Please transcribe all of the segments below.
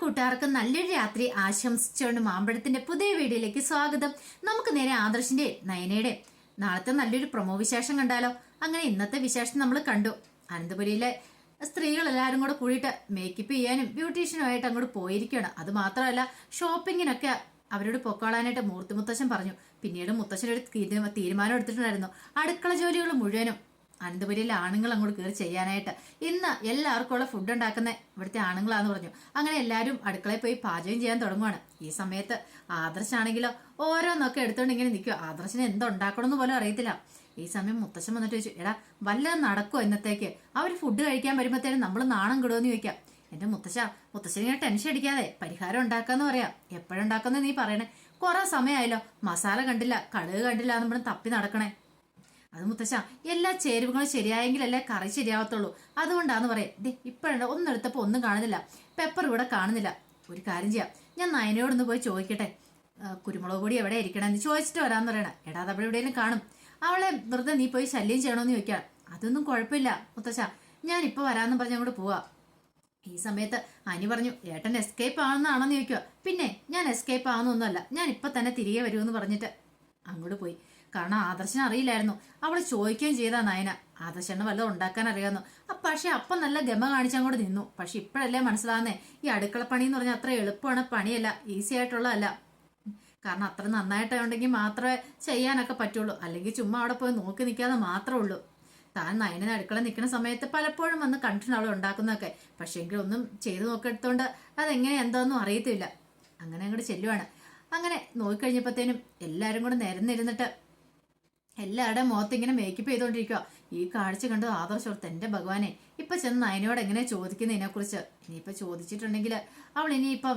കൂട്ടുകാർക്ക് നല്ലൊരു രാത്രി ആശംസിച്ചുകൊണ്ട് മാമ്പഴത്തിന്റെ പുതിയ വീഡിയോയിലേക്ക് സ്വാഗതം. നമുക്ക് നേരെ ആദർശിന്റെ നയനയുടെ. നാളത്തെ നല്ലൊരു പ്രൊമോ വിശേഷം കണ്ടാലോ? അങ്ങനെ ഇന്നത്തെ വിശേഷം നമ്മൾ കണ്ടു. അനന്തപുരിയിലെ സ്ത്രീകൾ എല്ലാവരും കൂടെ കൂടിയിട്ട് മേക്കപ്പ് ചെയ്യാനും ബ്യൂട്ടീഷ്യനും ആയിട്ട് അങ്ങോട്ട് പോയിരിക്കുകയാണ്. അത് മാത്രമല്ല ഷോപ്പിങ്ങിനൊക്കെ അവരോട് പൊക്കോളാനായിട്ട് മൂർത്തി മുത്തശ്ശൻ പറഞ്ഞു. പിന്നീട് മുത്തശ്ശൻ ഒരു തീരു- തീരുമാനം എടുത്തിട്ടുണ്ടായിരുന്നു. അടുക്കള ജോലികൾ മുഴുവനും അനന്തപുരിയിലെ ആണുങ്ങൾ അങ്ങോട്ട് കയറി ചെയ്യാനായിട്ട്. ഇന്ന് എല്ലാവർക്കും ഉള്ള ഫുഡ് ഉണ്ടാക്കുന്ന. ഇവിടുത്തെ ആണുങ്ങളാന്ന് പറഞ്ഞു. അങ്ങനെ എല്ലാവരും അടുക്കളയിൽ പോയി പാചകം ചെയ്യാൻ തുടങ്ങുവാണ്. ഈ സമയത്ത് ആദർശാണെങ്കിലോ ഓരോന്നൊക്കെ എടുത്തോണ്ട് ഇങ്ങനെ നിൽക്കുക ആദർശിന് എന്തുണ്ടാക്കണമെന്ന് പോലും അറിയത്തില്ല. ഈ സമയം മുത്തശ്ശൻ വന്നിട്ട് ചോദിച്ചു എടാ വല്ലതും നടക്കുമോ ഇന്നത്തേക്ക്? അവർ ഫുഡ് കഴിക്കാൻ വരുമ്പോഴത്തേനും നമ്മൾ നാണം കിടുമെന്ന് ചോദിക്കാം. എന്റെ മുത്തശ്ശ മുത്തശ്ശനെ ടെൻഷൻ അടിക്കാതെ പരിഹാരം ഉണ്ടാക്കാന്ന് പറയാം. എപ്പോഴുണ്ടാക്കുന്ന നീ പറയണേ. കുറെ സമയമായല്ലോ മസാല കണ്ടില്ല കടുക് കണ്ടില്ല പറഞ്ഞ് തപ്പി നടക്കണേ. അത് മുത്തശ്ശ എല്ലാ ചേരുവകളും ശരിയായെങ്കിലല്ലേ കറി ശരിയാവത്തുള്ളൂ. അതുകൊണ്ടാന്ന് പറയാം ദേ ഒന്നും ഒന്നെടുത്തപ്പോ ഒന്നും കാണുന്നില്ല. പെപ്പർ ഇവിടെ കാണുന്നില്ല. ഒരു കാര്യം ചെയ്യാം. ഞാൻ നയനയോടൊന്ന് പോയി ചോദിക്കട്ടെ. കുരുമുളക് പൊടി എവിടെ ഇരിക്കണമെന്ന് ചോദിച്ചിട്ട് വരാന്ന് പറയണം. എടാ അത് അവിടെ എവിടെയെങ്കിലും കാണും. അവളെ വെറുതെ നീ പോയി ശല്യം ചെയ്യണമെന്ന് ചോദിക്കാം. അതൊന്നും കുഴപ്പമില്ല മുത്തശ്ശ. ഞാൻ ഇപ്പൊ വരാന്ന് പറഞ്ഞ അങ്ങോട്ട് പോവാ. ഈ സമയത്ത് അനി പറഞ്ഞു ഏട്ടൻ എസ്കേപ്പ് ആണെന്നാണെന്ന് ചോദിക്കുക പിന്നെ ഞാൻ എസ്കേപ്പ് ആവുന്നൊന്നുമല്ല. ഞാൻ ഇപ്പൊ തന്നെ തിരികെ വരുമെന്ന് പറഞ്ഞിട്ട് അങ്ങോട്ട് പോയി. കാരണം ആദർശന അറിയില്ലായിരുന്നു. അവൾ ചോദിക്കുകയും ചെയ്താ നയന. ആദർശന് വല്ലതും ഉണ്ടാക്കാൻ അറിയാമെന്നു. പക്ഷെ അപ്പം നല്ല ഗമ കാണിച്ചങ്ങോട്ട് നിന്നു. പക്ഷെ ഇപ്പോഴല്ലേ മനസ്സിലാകുന്നേ ഈ അടുക്കള പണി എന്ന് പറഞ്ഞാൽ അത്ര എളുപ്പമാണ് പണിയല്ല ഈസി ആയിട്ടുള്ളതല്ല. കാരണം അത്ര നന്നായിട്ടുണ്ടെങ്കിൽ മാത്രമേ ചെയ്യാനൊക്കെ പറ്റുള്ളൂ. അല്ലെങ്കിൽ ചുമ്മാ അവിടെ പോയി നോക്കി നിൽക്കാതെ മാത്രമേ ഉള്ളൂ. താൻ നയനെ അടുക്കള നിൽക്കുന്ന സമയത്ത് പലപ്പോഴും വന്ന് കണ്ടിട്ടുണ്ട് അവൾ ഉണ്ടാക്കുന്നതൊക്കെ. പക്ഷേ എങ്കിലൊന്നും ചെയ്തു നോക്കെടുത്തോണ്ട് അതെങ്ങനെ എന്താന്നും അറിയത്തില്ല. അങ്ങനെ അങ്ങോട്ട് ചെല്ലുവാണ്. അങ്ങനെ നോക്കിക്കഴിഞ്ഞപ്പോഴത്തേനും എല്ലാവരും കൂടെ നിരന്നിരുന്നിട്ട് എല്ലാവരുടെയും മുഖത്ത് ഇങ്ങനെ മേക്കപ്പ് ചെയ്തുകൊണ്ടിരിക്കുക ഈ കാഴ്ച കണ്ട്? ആദർശോർത്ത് എന്റെ ഭഗവാനെ. ഇപ്പൊ ചെന്ന് അതിനോട് എങ്ങനെ ചോദിക്കുന്നതിനെ കുറിച്ച് ഇനിയിപ്പൊ ചോദിച്ചിട്ടുണ്ടെങ്കിൽ അവൾ ഇനിയിപ്പം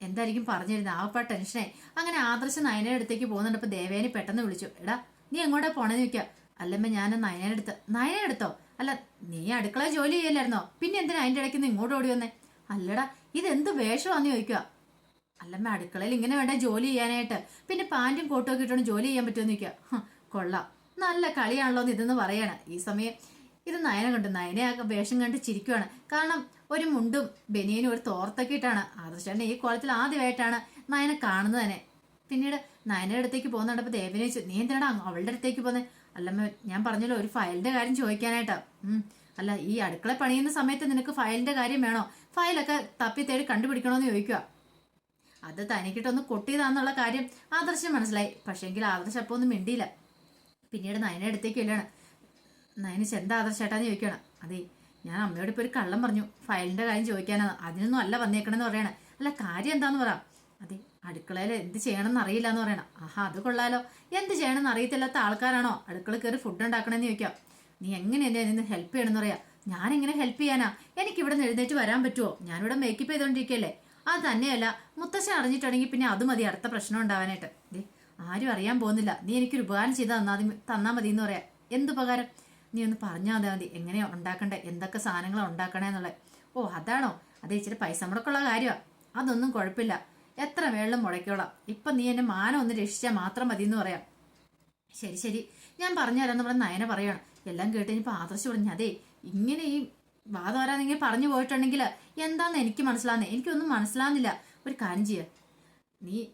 എന്തായിരിക്കും പറഞ്ഞിരുന്നത് ആ ഇപ്പൊ ടെൻഷനെ അങ്ങനെ ആദർശ നയനയുടെ അടുത്തേക്ക് പോകുന്നുണ്ട്. അപ്പൊ ദേവേനെ പെട്ടെന്ന് വിളിച്ചു. എടാ നീ എങ്ങോട്ടാ പോണെന്ന് ചോദിക്കാം. അല്ലമ്മ ഞാൻ നയനയുടെ അടുത്ത്. നയനെ എടുത്തോ അല്ല നീ അടുക്കള ജോലി ചെയ്യല്ലായിരുന്നോ? പിന്നെ എന്തിനാ അതിന്റെ ഇടയ്ക്ക് നിന്ന് ഇങ്ങോട്ട് ഓടി വന്നേ? അല്ലടാ ഇതെന്ത് വേഷമാന്ന് ചോദിക്കുക അല്ലമ്മ അടുക്കളയിൽ ഇങ്ങനെ വേണ്ട ജോലി ചെയ്യാനായിട്ട്. പിന്നെ പാന്റും കോട്ടും ഒക്കെ ഇട്ടോണ്ട് ജോലി ചെയ്യാൻ പറ്റുമെന്ന് ചോദിക്കുക കൊള്ളാം. നല്ല കളിയാണല്ലോ എന്ന് ഇതെന്ന് പറയാണ്. ഈ സമയം ഇത് നയന കണ്ടു. നയനെ ആ വേഷം കണ്ട് ചിരിക്കുവാണ്. കാരണം ഒരു മുണ്ടും ബനിയനും ഒരു തോർത്തൊക്കെ ഇട്ടാണ് ആദർശന്റെ ഈ കുളത്തിൽ ആദ്യമായിട്ടാണ് നയനെ കാണുന്നത് തന്നെ. പിന്നീട് നയനയുടെ അടുത്തേക്ക് പോകുന്നുണ്ടപ്പോ ദേവനെ ചോദിച്ചു നീ എന്തിനാടാ അവളുടെ അടുത്തേക്ക് പോന്നെ? അല്ലമ്മ ഞാൻ പറഞ്ഞല്ലോ ഒരു ഫയലിന്റെ കാര്യം ചോദിക്കാനായിട്ടാ. അല്ല ഈ അടുക്കള പണിയുന്ന സമയത്ത് നിനക്ക് ഫയലിന്റെ കാര്യം വേണോ? ഫയലൊക്കെ തപ്പി തേടി കണ്ടുപിടിക്കണോന്ന് ചോദിക്കുക അത് തനിക്കിട്ടൊന്ന് കൊട്ടിയതാന്നുള്ള കാര്യം ആദർശം മനസ്സിലായി. പക്ഷേങ്കിൽ ആദർശം അപ്പൊ ഒന്നും മിണ്ടിയില്ല. പിന്നീട് നയനെ അടുത്തേക്ക് വരികയാണ്. നയന് ചെന്ത ആദർശേട്ടാന്ന് ചോദിക്കുകയാണ്. അതെ ഞാൻ അമ്മയോട് ഇപ്പൊ ഒരു കള്ളം പറഞ്ഞു. ഫയലിന്റെ കാര്യം ചോദിക്കാനാണ്. അതിനൊന്നും അല്ല വന്നേക്കണെന്ന് പറയണേ. അല്ല കാര്യം എന്താന്ന് പറ. അതെ അടുക്കളയിൽ എന്ത് ചെയ്യണമെന്ന് അറിയില്ല എന്ന് പറയണം. ആഹാ അത് കൊള്ളാലോ. എന്ത് ചെയ്യണമെന്ന് അറിയത്തില്ലാത്ത ആൾക്കാരാണോ? അടുക്കള കയറി ഫുഡ് ഉണ്ടാക്കണമെന്ന് ചോദിക്കാം. നീ എങ്ങനെ എന്നെ നിന്ന് ഹെൽപ്പ് ചെയ്യണമെന്ന് പറയാം? ഞാൻ എങ്ങനെ ഹെൽപ്പ് ചെയ്യാനാ? എനിക്ക് ഇവിടെ എഴുന്നേറ്റ് വരാൻ പറ്റുമോ ഞാനിവിടെ മേക്കപ്പ് ചെയ്തോണ്ടിരിക്കല്ലേ അത് തന്നെയല്ല മുത്തശ്ശൻ അറിഞ്ഞിട്ടുണ്ടെങ്കിൽ പിന്നെ അത് മതി അടുത്ത പ്രശ്നം ഉണ്ടാവാനായിട്ട്. ആരും അറിയാൻ പോകുന്നില്ല. നീ എനിക്കൊരു ഉപകാരം ചെയ്ത് തന്നാ തന്നാ മതി എന്ന് പറയാം. എന്തുപകാരം നീ ഒന്ന് പറഞ്ഞാൽ മതി മതി. എങ്ങനെയാണ് ഉണ്ടാക്കണ്ടേ? എന്തൊക്കെ സാധനങ്ങളാണ് ഉണ്ടാക്കണേന്നുള്ളത് ഓ അതാണോ? അത് ഇച്ചിരി പൈസ മുടക്കുള്ള കാര്യമാണ് അതൊന്നും കുഴപ്പമില്ല. എത്ര വെള്ളം മുടക്കോളാം ഇപ്പം നീ എന്നെ മാനം ഒന്ന് രക്ഷിച്ചാൽ മാത്രം മതി എന്ന് പറയാം. ശരി ശരി. ഞാൻ പറഞ്ഞു തരാന്ന് പറഞ്ഞ നയന പറയണം എല്ലാം കേട്ട് ഇനിയിപ്പോൾ ആദർശ് പറഞ്ഞു അതെ ഇങ്ങനെ ഈ വാദം ഇങ്ങനെ പറഞ്ഞു പോയിട്ടുണ്ടെങ്കിൽ എന്താന്ന് എനിക്ക് മനസ്സിലാകുന്നേ എനിക്കൊന്നും മനസ്സിലാകുന്നില്ല ഒരു കാര്യം ചെയ്യുക നീ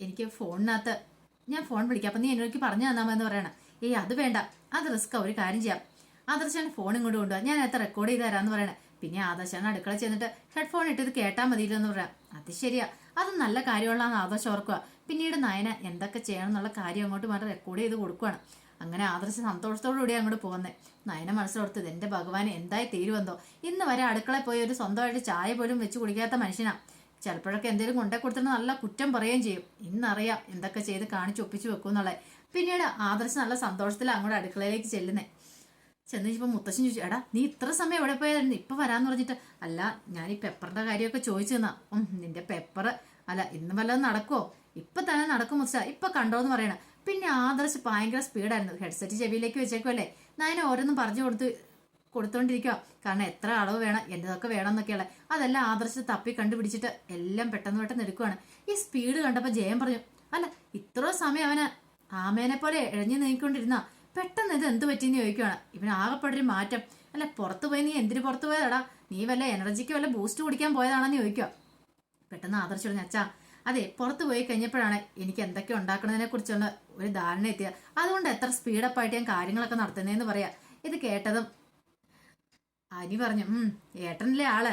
എനിക്ക് ഫോണിനകത്ത് ഞാൻ ഫോൺ വിളിക്കാം. അപ്പം നീ എന്നോട് പറഞ്ഞു തന്നാ എന്ന് പറയണം. ഏയ് അത് വേണ്ട. അത് റിസ്ക്കാ ഒരു കാര്യം ചെയ്യാം. ആദർശാണ് ഫോൺ ഇങ്ങോട്ട് കൊണ്ടുപോകാം ഞാൻ നേരത്തെ റെക്കോർഡ് ചെയ്ത് തരാമെന്ന് പറയണേ. പിന്നെ ആദർശാണ് അടുക്കള ചെന്നിട്ട് ഹെഡ്ഫോൺ ഇട്ട് ഇത് കേട്ടാൽ മതിയില്ലെന്ന് പറയാം. അത് ശരിയാ. അത് നല്ല കാര്യമുള്ളതെന്ന് ആദർശം ഓർക്കുക പിന്നീട് നയന എന്തൊക്കെ ചെയ്യണം എന്നുള്ള കാര്യം അങ്ങോട്ട് മാറി റെക്കോർഡ് ചെയ്ത് കൊടുക്കുകയാണ് അങ്ങനെ ആദർശ സന്തോഷത്തോടു കൂടി അങ്ങോട്ട് പോകുന്നത് നയന മനസ്സിലോർത്തത് എന്റെ ഭഗവാൻ എന്തായി തീരുവെന്തോ ഇന്ന് വരെ അടുക്കളയിൽ പോയി ഒരു സ്വന്തമായിട്ട് ചായ പോലും വെച്ച് കുടിക്കാത്ത മനുഷ്യനാ. ചിലപ്പോഴൊക്കെ എന്തെങ്കിലും കൊണ്ടേ കൊടുത്തിട്ട് നല്ല കുറ്റം പറയുകയും ചെയ്യും. ഇന്നറിയാം എന്തൊക്കെ ചെയ്ത് കാണിച്ച് ഒപ്പിച്ച് വെക്കും എന്നുള്ളത് പിന്നീട് ആദർശ് നല്ല സന്തോഷത്തിൽ അങ്ങോട്ട് അടുക്കളയിലേക്ക് ചെല്ലുന്നേ. ചെന്ന് കഴിഞ്ഞപ്പോൾ മുത്തശ്ശൻ ചോദിച്ചു എടാ നീ ഇത്ര സമയം എവിടെ പോയായിരുന്നു ഇപ്പൊ വരാന്ന് പറഞ്ഞിട്ട്. അല്ല ഞാൻ ഈ പെപ്പറിന്റെ കാര്യമൊക്കെ ചോദിച്ചു തന്നാ. നിന്റെ പെപ്പർ അല്ല ഇന്ന് വല്ലതും നടക്കുവോ? ഇപ്പൊ തന്നെ നടക്കും മുത്തശ്ശ ഇപ്പൊ കണ്ടോന്ന് പറയണ. പിന്നെ ആദർശ് ഭയങ്കര സ്പീഡായിരുന്നു ഹെഡ്സെറ്റ് ചെവിയിലേക്ക് വെച്ചേക്കുമല്ലേ ഞാൻ ഓരോന്നും പറഞ്ഞു കൊടുത്ത് കൊടുത്തോണ്ടിരിക്കുക കാരണം എത്ര അളവ് വേണം എന്റേതൊക്കെ വേണം എന്നൊക്കെയുള്ള. അതെല്ലാം ആദർശത്തെ തപ്പി കണ്ടുപിടിച്ചിട്ട് എല്ലാം പെട്ടെന്ന് പെട്ടെന്ന് എടുക്കുവാണ്. ഈ സ്പീഡ് കണ്ടപ്പോൾ ജയം പറഞ്ഞു അല്ല ഇത്ര സമയം അവന് ആമേനെ പോലെ ഇഴഞ്ഞു നീങ്ങിക്കൊണ്ടിരുന്ന പെട്ടെന്ന് ഇത് എന്ത് പറ്റിയെന്ന് ചോദിക്കുവാണ്. ഇവന് ആകെപ്പെട്ടൊരു മാറ്റം. അല്ല പുറത്തു പോയി നീ എന്തിനു പുറത്തു പോയതാടാ? നീ വല്ല എനർജിക്ക് വല്ല ബൂസ്റ്റ് കുടിക്കാൻ പോയതാണെന്ന് ചോദിക്കുക പെട്ടെന്ന് ആദർശ് പറഞ്ഞു അച്ഛാ അതെ പുറത്തു പോയി കഴിഞ്ഞപ്പോഴാണ് എനിക്ക് എന്തൊക്കെ ഉണ്ടാക്കണതിനെ കുറിച്ചുള്ള ഒരു ധാരണ എത്തിയത്. അതുകൊണ്ട് എത്ര സ്പീഡപ്പായിട്ട് ഞാൻ കാര്യങ്ങളൊക്കെ നടത്തുന്നതെന്ന് പറയാം. ഇത് കേട്ടതും അനി പറഞ്ഞു ഉം ഏട്ടനല്ലേ ആൾ?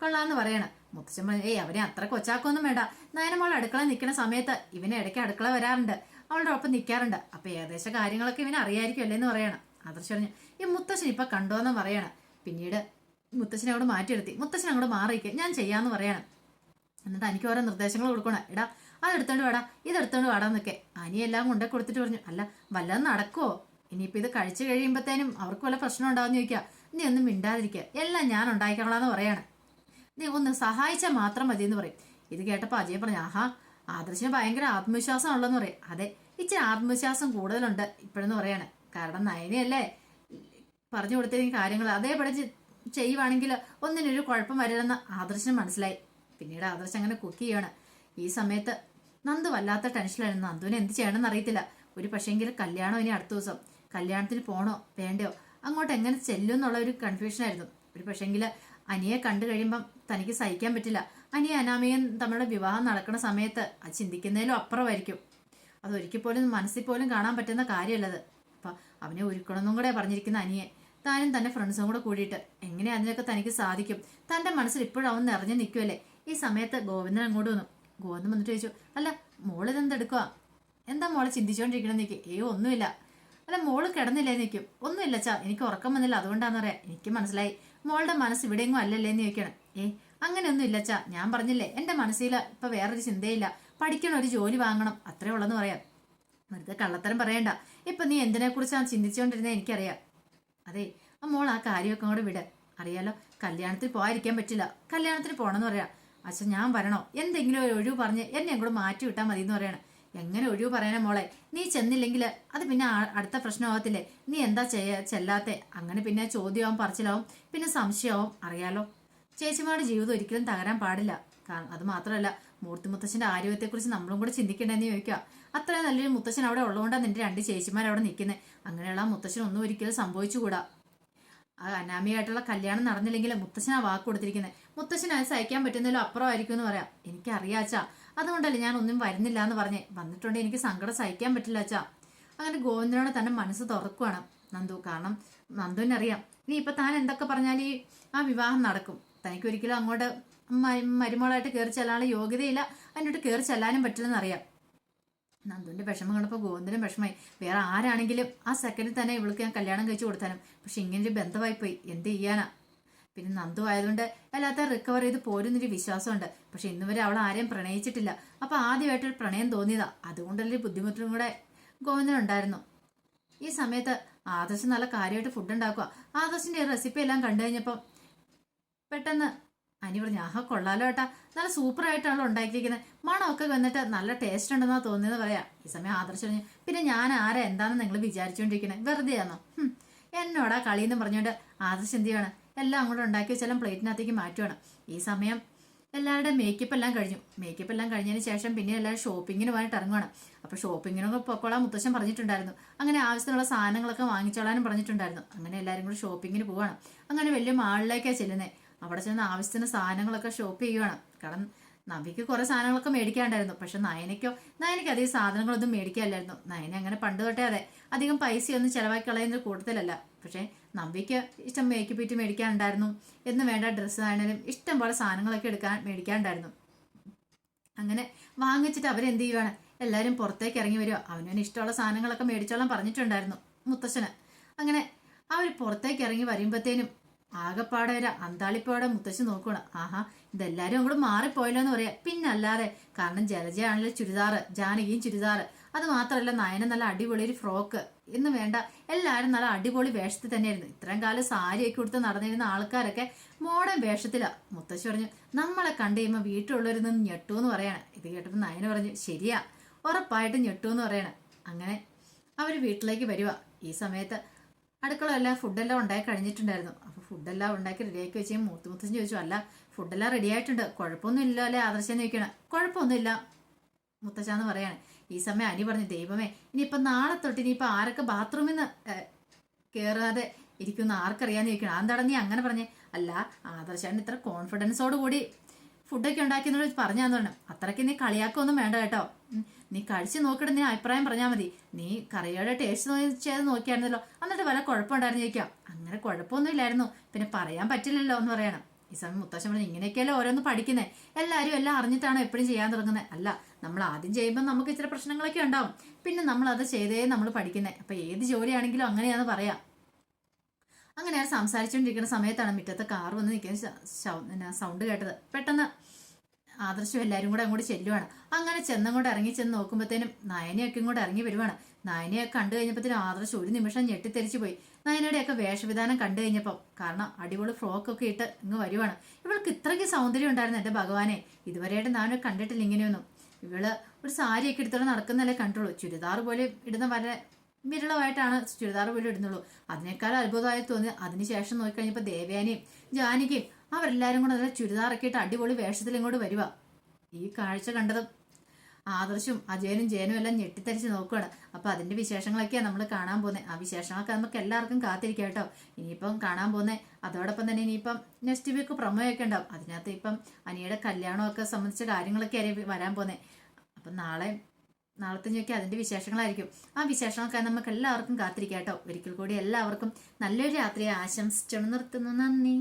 കൊള്ളാന്ന് പറയണം. മുത്തച്ഛൻ പറഞ്ഞു ഏയ് അവനെ അത്ര കൊച്ചാക്കൊന്നും വേണ്ട. നയനമോൾ അടുക്കള നിൽക്കുന്ന സമയത്ത് ഇവനെ ഇടയ്ക്ക് അടുക്കള വരാറുണ്ട്. അവളുടെ ഒപ്പം നിൽക്കാറുണ്ട്. അപ്പൊ ഏകദേശം കാര്യങ്ങളൊക്കെ ഇവനെ അറിയായിരിക്കും അല്ലേന്ന് പറയണം. ആദർശ് പറഞ്ഞു ഈ മുത്തശ്ശൻ ഇപ്പൊ കണ്ടോന്ന് പറയണം. പിന്നീട് മുത്തശ്ശനെ അവിടെ മാറ്റിയെടുത്തി മുത്തശ്ശൻ അങ്ങോട്ട് മാറിയിക്കുക ഞാൻ ചെയ്യാന്ന് പറയണം. എന്നിട്ട് എനിക്ക് ഓരോ നിർദ്ദേശങ്ങൾ കൊടുക്കണം. എടാ അതെടുത്തോണ്ട് വേടാ ഇതെടുത്തോണ്ട് വേടാന്നൊക്കെ അനിയെല്ലാം കൊണ്ടേ കൊടുത്തിട്ട് പറഞ്ഞു അല്ല വല്ലതും നടക്കുവോ? ഇനിയിപ്പോ ഇത് കഴിച്ചു കഴിയുമ്പോഴത്തേനും അവർക്ക് വല്ല പ്രശ്നം ഉണ്ടാവുമെന്ന് ചോദിക്കുക നീ ഒന്നും മിണ്ടാതിരിക്കുക. എല്ലാം ഞാൻ ഉണ്ടായിക്കോളാന്ന് പറയാണ്. നീ ഒന്ന് സഹായിച്ചാൽ മാത്രം മതി എന്ന് പറയും. ഇത് കേട്ടപ്പോൾ അജയ് പറഞ്ഞു ആഹാ ആദർശിന് ഭയങ്കര ആത്മവിശ്വാസം ഉള്ളെന്ന് പറയും. അതെ ഇച്ചിരി ആത്മവിശ്വാസം കൂടുതലുണ്ട് ഇപ്പോഴെന്ന് പറയാണ്. കാരണം നയനയല്ലേ? പറഞ്ഞു കൊടുത്തിരിക്കുന്ന കാര്യങ്ങൾ അതേപടി ചെയ്യുവാണെങ്കിൽ ഒന്നിനൊരു കുഴപ്പം വരില്ലെന്ന് ആദർശന് മനസ്സിലായി. പിന്നീട് ആദർശ് അങ്ങനെ കുക്ക് ചെയ്യാണ്. ഈ സമയത്ത് നന്ദു വല്ലാത്ത ടെൻഷനിലായിരുന്നു. നന്ദുവിന് എന്ത് ചെയ്യണമെന്ന് അറിയത്തില്ല. ഒരു പക്ഷേങ്കിൽ കല്യാണം ഇനി അടുത്ത ദിവസം. കല്യാണത്തിന് പോണോ? വേണ്ടയോ? അങ്ങോട്ട് എങ്ങനെ ചെല്ലും എന്നുള്ള ഒരു കൺഫ്യൂഷനായിരുന്നു ഒരു പക്ഷേങ്കിൽ അനിയെ കണ്ടു കഴിയുമ്പം തനിക്ക് സഹിക്കാൻ പറ്റില്ല. അനിയ അനാമയും തമ്മിലുള്ള വിവാഹം നടക്കുന്ന സമയത്ത് അത് ചിന്തിക്കുന്നതിലും അപ്പുറമായിരിക്കും. അത് ഒരിക്കൽ പോലും മനസ്സിൽ പോലും കാണാൻ പറ്റുന്ന കാര്യമല്ലത്. അപ്പൊ അവനെ ഒരുക്കണമെന്നും കൂടെ പറഞ്ഞിരിക്കുന്ന അനിയെ താനും തന്റെ ഫ്രണ്ട്സും കൂടെ കൂടിയിട്ട് എങ്ങനെ അതിനൊക്കെ തനിക്ക് സാധിക്കും? തന്റെ മനസ്സിൽ ഇപ്പോഴും അവൻ നിറഞ്ഞു നിൽക്കുമല്ലേ ഈ സമയത്ത് ഗോവിന്ദൻ അങ്ങോട്ട് വന്നു. ഗോവിന്ദൻ വന്നിട്ട് ചോദിച്ചു അല്ല മോളിതെന്തെടുക്കുക എന്താ മോളെ ചിന്തിച്ചുകൊണ്ടിരിക്കണം നിൽക്കും ഏ ഒന്നുമില്ല. അല്ല മോൾ കിടന്നില്ലേ നിൽക്കും ഒന്നുമില്ല ചാ എനിക്ക് ഉറക്കം വന്നില്ല അതുകൊണ്ടാന്ന് പറയാം. എനിക്ക് മനസ്സിലായി. മോളുടെ മനസ്സ് ഇവിടെയെങ്ങും അല്ലല്ലേ എന്ന് ചോദിക്കണം. ഏ അങ്ങനെയൊന്നും ഇല്ല ചാ ഞാൻ പറഞ്ഞില്ലേ എന്റെ മനസ്സിൽ ഇപ്പൊ വേറൊരു ചിന്തയില്ല. പഠിക്കണം ഒരു ജോലി വാങ്ങണം അത്രേ ഉള്ളെന്ന് പറയാം. വെറുതെ കള്ളത്തരം പറയണ്ട. ഇപ്പൊ നീ എന്തിനെ കുറിച്ചാണ് ചിന്തിച്ചുകൊണ്ടിരുന്നത് എനിക്കറിയാം. അതെ ആ മോൾ ആ കാര്യമൊക്കെ കൂടെ വിട്. അറിയാലോ കല്യാണത്തിൽ പോകാതിരിക്കാൻ പറ്റില്ല. കല്യാണത്തിന് പോകണമെന്ന് പറയാം. അച്ഛൻ ഞാൻ വരണോ? എന്തെങ്കിലും ഒരു ഒഴിവ് പറഞ്ഞ് എന്നെ കൂടെ മാറ്റി വിട്ടാൽ മതി എന്ന് പറയണം. എങ്ങനെ ഒഴിവ് പറയാനാ മോളെ? നീ ചെന്നില്ലെങ്കിൽ അത് പിന്നെ അടുത്ത പ്രശ്നമാകത്തില്ലേ നീ എന്താ ചെയ്യ ചെല്ലാത്തെ? അങ്ങനെ പിന്നെ ചോദ്യമാവും പറച്ചിലാവും പിന്നെ സംശയമാവും. അറിയാലോ? ചേച്ചിമാരുടെ ജീവിതം ഒരിക്കലും തകരാൻ പാടില്ല. കാരണം അത് മാത്രമല്ല മൂർത്തി മുത്തശ്ശന്റെ ആരോഗ്യത്തെക്കുറിച്ച് നമ്മളും കൂടെ ചിന്തിക്കണ്ടെന്ന് ചോദിക്കുക. അത്രയും നല്ലൊരു മുത്തശ്ശൻ അവിടെ ഉള്ളതുകൊണ്ടാണ് നിന്റെ രണ്ട് ചേച്ചിമാർ അവിടെ നിൽക്കുന്നത് അങ്ങനെയുള്ള മുത്തശ്ശൻ ഒന്നും ഒരിക്കലും സംഭവിച്ചുകൂടാ. ആ അനാമിയായിട്ടുള്ള കല്യാണം നടന്നില്ലെങ്കിൽ മുത്തശ്ശനാ വാക്ക് കൊടുത്തിരിക്കുന്നത് മുത്തശ്ശൻ അത് സഹിക്കാൻ പറ്റുന്നതിലും അപ്പുറമായിരിക്കും എന്ന് പറയാം. എനിക്കറിയാം അച്ഛാ. അതുകൊണ്ടല്ലേ ഞാൻ ഒന്നും വരുന്നില്ല എന്ന് പറഞ്ഞേ. വന്നിട്ടുണ്ടെങ്കിൽ എനിക്ക് സങ്കടം സഹിക്കാൻ പറ്റില്ല അച്ഛാ. അങ്ങനെ ഗോവിന്ദനോട് തന്നെ മനസ്സ് തുറക്കുവാണ്. നന്ദു കാരണം നന്ദുവിനറിയാം ഇനി ഇപ്പൊ താൻ എന്തൊക്കെ പറഞ്ഞാൽ ഈ ആ വിവാഹം നടക്കും. തനിക്ക് ഒരിക്കലും അങ്ങോട്ട് മരുമോളായിട്ട് കയറി ചെല്ലാനുള്ള യോഗ്യതയില്ല. അതിനോട്ട് കയറി ചെല്ലാനും പറ്റില്ലെന്ന് അറിയാം. നന്ദുവിന്റെ വിഷമം കണ്ടപ്പോൾ ഗോവിന്ദനും വിഷമമായി. വേറെ ആരാണെങ്കിലും ആ സെക്കൻഡിൽ തന്നെ ഇവൾക്ക് ഞാൻ കല്യാണം കഴിച്ചു കൊടുത്താനും. പക്ഷെ ഇങ്ങനൊരു ബന്ധമായി പോയി എന്ത് ചെയ്യാനാ? പിന്നെ നന്ദു ആയതുകൊണ്ട് അല്ലാത്ത റിക്കവർ ചെയ്ത് പോരുന്നൊരു വിശ്വാസമുണ്ട്. പക്ഷെ ഇന്ന് വരെ അവൾ ആരെയും പ്രണയിച്ചിട്ടില്ല. അപ്പൊ ആദ്യമായിട്ടൊരു പ്രണയം തോന്നിയതാ. അതുകൊണ്ടല്ലേ ബുദ്ധിമുട്ടും കൂടെ ഗോവിന്ദനുണ്ടായിരുന്നു ഈ സമയത്ത് ആദർശ് നല്ല കാര്യമായിട്ട് ഫുഡ് ഉണ്ടാക്കുക. ആദർശിന്റെ റെസിപ്പി എല്ലാം കണ്ടു കഴിഞ്ഞപ്പം പെട്ടെന്ന് അനി പറഞ്ഞു ആഹാ കൊള്ളാലോ ഏട്ടാ. നല്ല സൂപ്പർ ആയിട്ടാണ് ഉണ്ടാക്കിയിരിക്കുന്നത് മണമൊക്കെ വന്നിട്ട് നല്ല ടേസ്റ്റ് ഉണ്ടെന്നാ തോന്നിയെന്ന് പറയാം. ഈ സമയം ആദർശ് പറഞ്ഞു പിന്നെ ഞാൻ ആരെ? എന്താണെന്ന് നിങ്ങൾ വിചാരിച്ചുകൊണ്ടിരിക്കണേ വെറുതെ ആണോ ഹും, എന്നോടാ കളിയെന്ന് പറഞ്ഞുകൊണ്ട് ആദർശ് എന്ത് ചെയ്യണം? എല്ലാം അങ്ങോട്ട് ഉണ്ടാക്കി വെച്ചാലും പ്ലേറ്റിനകത്തേക്ക് മാറ്റുവാണ്. ഈ സമയം എല്ലാവരുടെയും മേക്കപ്പ് എല്ലാം കഴിഞ്ഞു. മേക്കപ്പ് എല്ലാം കഴിഞ്ഞതിന് ശേഷം പിന്നെ എല്ലാവരും ഷോപ്പിങ്ങിന് പോയിട്ട് ഇറങ്ങുവാണ്. അപ്പോൾ ഷോപ്പിങ്ങിനൊക്കെ പൊക്കോളാൻ മുത്തശ്ശൻ പറഞ്ഞിട്ടുണ്ടായിരുന്നു. അങ്ങനെ ആവശ്യത്തിനുള്ള സാധനങ്ങളൊക്കെ വാങ്ങിച്ചോളാനും പറഞ്ഞിട്ടുണ്ടായിരുന്നു. അങ്ങനെ എല്ലാവരും കൂടി ഷോപ്പിങ്ങിന് പോവാണ്. അങ്ങനെ വലിയ മാളിലേക്കാണ് ചെല്ലുന്നത് അവിടെ ചെന്ന് ആവശ്യത്തിന് സാധനങ്ങളൊക്കെ ഷോപ്പ് ചെയ്യുവാണ്. കാരണം നവിക്ക് കുറെ സാധനങ്ങളൊക്കെ മേടിക്കാണ്ടായിരുന്നു. പക്ഷെ നയനയ്ക്കോ നയനയ്ക്ക് അധികം സാധനങ്ങളൊന്നും മേടിക്കാനില്ലായിരുന്നു. നയന അങ്ങനെ പണ്ട് തൊട്ടേ അതെ അധികം പൈസയൊന്നും ചെലവാക്കി കളയുന്ന കൂട്ടത്തിലല്ല. പക്ഷെ നവിക്ക് ഇഷ്ടം മേക്കപ്പ് ഇറ്റ് മേടിക്കാനുണ്ടായിരുന്നു. എന്ന് വേണ്ട ഡ്രസ്സ് ആണെങ്കിലും ഇഷ്ടം പോലെ സാധനങ്ങളൊക്കെ എടുക്കാൻ മേടിക്കാനുണ്ടായിരുന്നു. അങ്ങനെ വാങ്ങിച്ചിട്ട് അവരെന്ത് ചെയ്യുവാണ്? എല്ലാവരും പുറത്തേക്ക് ഇറങ്ങി വരിക അവനവന് ഇഷ്ടമുള്ള സാധനങ്ങളൊക്കെ മേടിച്ചോളാൻ പറഞ്ഞിട്ടുണ്ടായിരുന്നു മുത്തശ്ശന്. അങ്ങനെ അവർ പുറത്തേക്ക് ഇറങ്ങി വരുമ്പോഴത്തേനും ആകെപ്പാടെ ഒരു അന്താളിപ്പാടെ മുത്തശ്ശി നോക്കണം ആഹാ ഇതെല്ലാരും അങ്ങോട്ട് മാറിപ്പോയല്ലോ എന്ന് പറയാ. പിന്നെ അല്ലാതെ കാരണം ജലജയാണല്ലോ ചുരിദാറ് ജാനകിയും ചുരിദാറ്. അത് മാത്രമല്ല നയന നല്ല അടിപൊളി ഒരു ഫ്രോക്ക്. എന്ന് വേണ്ട എല്ലാരും നല്ല അടിപൊളി വേഷത്തിൽ തന്നെയായിരുന്നു. ഇത്രയും കാലം സാരിയൊക്കെ കൊടുത്ത് നടന്നിരുന്ന ആൾക്കാരൊക്കെ മോഡേൺ വേഷത്തിലാ. മുത്തശ്ശി പറഞ്ഞു നമ്മളെ കണ്ടു കഴിയുമ്പോൾ വീട്ടിലുള്ളവരൊന്ന് ഞെട്ടു എന്ന് പറയാണ്. ഇത് കേട്ടപ്പോൾ നയന പറഞ്ഞു ശരിയാ ഉറപ്പായിട്ട് ഞെട്ടു എന്ന് പറയണം. അങ്ങനെ അവർ വീട്ടിലേക്ക് വരുവാ. ഈ സമയത്ത് അടുക്കളയെല്ലാം ഫുഡെല്ലാം ഉണ്ടായി കഴിഞ്ഞിട്ടുണ്ടായിരുന്നു. ഫുഡെല്ലാം ഉണ്ടാക്കി റെഡിയാക്കി വെച്ച് മൂത്ത് മുത്തച്ഛൻ ചോദിച്ചു. അല്ല ഫുഡെല്ലാം റെഡി ആയിട്ടുണ്ട്. കുഴപ്പമൊന്നും ഇല്ല അല്ലേ? ആദർശം ചോദിക്കണം കുഴപ്പമൊന്നുമില്ല മുത്തച്ഛാന്ന് പറയാണ്. ഈ സമയം അനി പറഞ്ഞു ദൈവമേ ഇനിയിപ്പം നാളെ തൊട്ട് ഇനിയിപ്പോൾ ആരൊക്കെ ബാത്റൂമിൽ നിന്ന് കയറാതെ ഇരിക്കുന്ന ആർക്കറിയാന്ന് ചോദിക്കണം അതെന്താണ് നീ അങ്ങനെ പറഞ്ഞേ? അല്ല ആദർശാണ് ഇത്ര കോൺഫിഡൻസോട് കൂടി ഫുഡൊക്കെ ഉണ്ടാക്കിയെന്നോട് പറഞ്ഞു. അത്രയ്ക്ക് നീ കളിയാക്കൊന്നും വേണ്ട കേട്ടോ. നീ കഴിച്ച് നോക്കിയിട്ട് നീ അഭിപ്രായം പറഞ്ഞാൽ മതി. നീ കറിയുടെ ടേസ്റ്റ് ചെയ്ത് നോക്കിയായിരുന്നല്ലോ. എന്നിട്ട് വല്ല കുഴപ്പമുണ്ടായിരുന്നു ചോദിക്കാം. അങ്ങനെ കുഴപ്പമൊന്നും ഇല്ലായിരുന്നു പിന്നെ പറയാൻ പറ്റില്ലല്ലോ എന്ന് പറയണം. ഈ സമയം മുത്തശ്ശൻ പറഞ്ഞു ഇങ്ങനെയൊക്കെയല്ലേ ഓരോന്ന് പഠിക്കുന്നത് എല്ലാവരും എല്ലാം അറിഞ്ഞിട്ടാണ് എപ്പോഴും ചെയ്യാൻ തുടങ്ങുന്നത് അല്ല നമ്മൾ ആദ്യം ചെയ്യുമ്പോൾ നമുക്ക് ഇച്ചിരി പ്രശ്നങ്ങളൊക്കെ ഉണ്ടാവും. പിന്നെ നമ്മൾ അത് ചെയ്തേ നമ്മൾ പഠിക്കുന്നത് അപ്പൊ ഏത് ജോലിയാണെങ്കിലും അങ്ങനെയാന്ന് പറയാം. അങ്ങനെ സംസാരിച്ചുകൊണ്ടിരിക്കുന്ന സമയത്താണ് മുറ്റത്ത് കാർ വന്ന് നിൽക്കുന്ന സൗണ്ട് കേട്ടത്. പെട്ടെന്ന് ആദർശം എല്ലാരും കൂടെ അങ്ങോട്ട് ചെല്ലുവാണ്. അങ്ങനെ ചെന്നങ്ങോട്ട് ഇറങ്ങി ചെന്ന് നോക്കുമ്പോഴത്തേനും നയനയൊക്കെ ഇങ്ങോട്ട് ഇറങ്ങി വരുവാണ്. നയനയെ കണ്ടു കഴിഞ്ഞപ്പോഴത്തേനും ആദർശം ഒരു നിമിഷം ഞെട്ടിത്തെരിച്ചു പോയി. നയനയുടെയൊക്കെ വേഷവിധാനം കണ്ടു കഴിഞ്ഞപ്പം കാരണം അടിപൊളി ഫ്രോക്കൊക്കെ ഇട്ട് ഇങ്ങ് വരുവാണ്. ഇവൾക്ക് ഇത്രയ്ക്ക് സൗന്ദര്യം ഉണ്ടായിരുന്നു എന്റെ ഭഗവാനെ. ഇതുവരെയായിട്ട് ഞാൻ കണ്ടിട്ടില്ല ഇങ്ങനെയൊന്നും. ഇവൾ ഒരു സാരിയൊക്കെ എടുത്തോളം നടക്കുന്നല്ലേ കണ്ടുള്ളൂ. ചുരിദാർ പോലെ ഇടുന്ന വളരെ വിരളമായിട്ടാണ് ചുരിദാർ പോലും ഇടുന്നുള്ളൂ. അതിനേക്കാൾ അത്ഭുതമായി തോന്നി അതിനുശേഷം നോക്കിക്കഴിഞ്ഞപ്പോൾ ദേവയാനിയും ജാനകിയും അവരെല്ലാരും കൂടെ നല്ല ചുരിദാറൊക്കെ ഇട്ട് അടിപൊളി വേഷത്തിൽ ഇങ്ങോട്ട് വരുക ഈ കാഴ്ച കണ്ടതും ആദർശും അജയനും ജയനും എല്ലാം ഞെട്ടിത്തരിച്ച് നോക്കുകയാണ് അപ്പൊ അതിന്റെ വിശേഷങ്ങളൊക്കെയാണ് നമ്മൾ കാണാൻ പോകുന്നത് ആ വിശേഷങ്ങളൊക്കെ നമുക്ക് എല്ലാവർക്കും കാത്തിരിക്കാം കേട്ടോ. ഇനിയിപ്പം കാണാൻ പോകുന്നത് അതോടൊപ്പം തന്നെ ഇനിയിപ്പം നെക്സ്റ്റ് വീക്ക് പ്രൊമോയൊക്കെ ഉണ്ടാവും. അതിനകത്ത് ഇപ്പം അനിയുടെ കല്യാണമൊക്കെ സംബന്ധിച്ച കാര്യങ്ങളൊക്കെ ആയിരിക്കും വരാൻ പോകുന്നത് അപ്പം നാളെ നാളത്തെ ഞൊക്കെ അതിന്റെ വിശേഷങ്ങളായിരിക്കും. ആ വിശേഷങ്ങളൊക്കെ നമുക്ക് എല്ലാവർക്കും കാത്തിരിക്കാം കേട്ടോ. ഒരിക്കൽ കൂടി എല്ലാവർക്കും നല്ലൊരു രാത്രിയെ ആശംസിച്ചു നിർത്തുന്നു. നന്ദി.